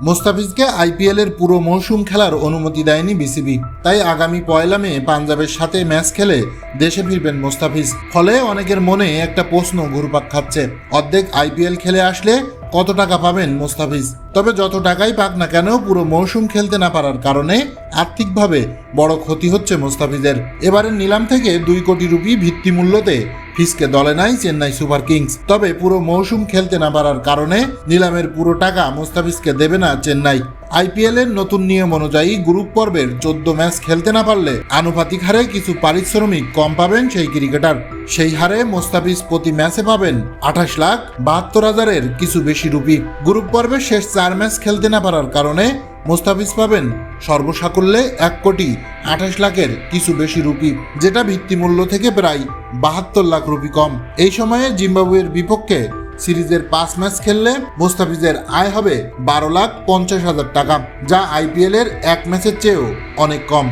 মোস্তাফিজকে IPL এর পুরো মৌসুম খেলার অনুমতি দেয়নি বিসিবি। তাই আগামী পয়লা মে পাঞ্জাবের সাথে ম্যাচ খেলে দেশে ফিরবেন মোস্তাফিজ। ফলে অনেকের মনে একটা প্রশ্ন ঘুরপাক খাচ্ছে। অর্ধেক আইপিএল খেলে আসলে কত টাকা পাবেন মোস্তাফিজ? তবে যত টাকাই পাক না কেন পুরো মৌসুম খেলতে না পারার কারণে আর্থিকভাবে বড় ক্ষতি হচ্ছে মোস্তাফিজের। এবারের নিলাম থেকে দুই কোটি রুপি ভিত্তিমূল্যতে ফিসকে দলে নাই, চেন্নাই সুপার কিংস। তবে পুরো মৌসুম খেলতে না পারার কারণে নিলামের পুরো টাকা মোস্তাফিজকে দেবে না চেন্নাই। আইপিএল এর নতুন নিয়ম অনুযায়ী গ্রুপ পর্বের চোদ্দ ম্যাচ খেলতে না পারলে আনুপাতিক হারে কিছু পারিশ্রমিক কম পাবেন সেই ক্রিকেটার। সেই হারে মোস্তাফিজ প্রতি ম্যাচে পাবেন আঠাশ লাখ বাহাত্তর হাজারের কিছু বেশি রুপি। গ্রুপ পর্বের শেষ চার ম্যাচ খেলতে না পারার কারণে মোস্তাফিজ পাবেন সর্বসাকুল্যে এক কোটি আঠাশ লাখের কিছু বেশি রুপি, যেটা ভিত্তিমূল্য থেকে প্রায় বাহাত্তর লাখ রুপি কম। এই সময়ে জিম্বাবুয়ের বিপক্ষে সিরিজের পাঁচ ম্যাচ খেললে মোস্তাফিজের আয় হবে বারো লাখ পঞ্চাশ হাজার টাকা, যা আইপিএল এর এক ম্যাচের চেয়েও অনেক কম।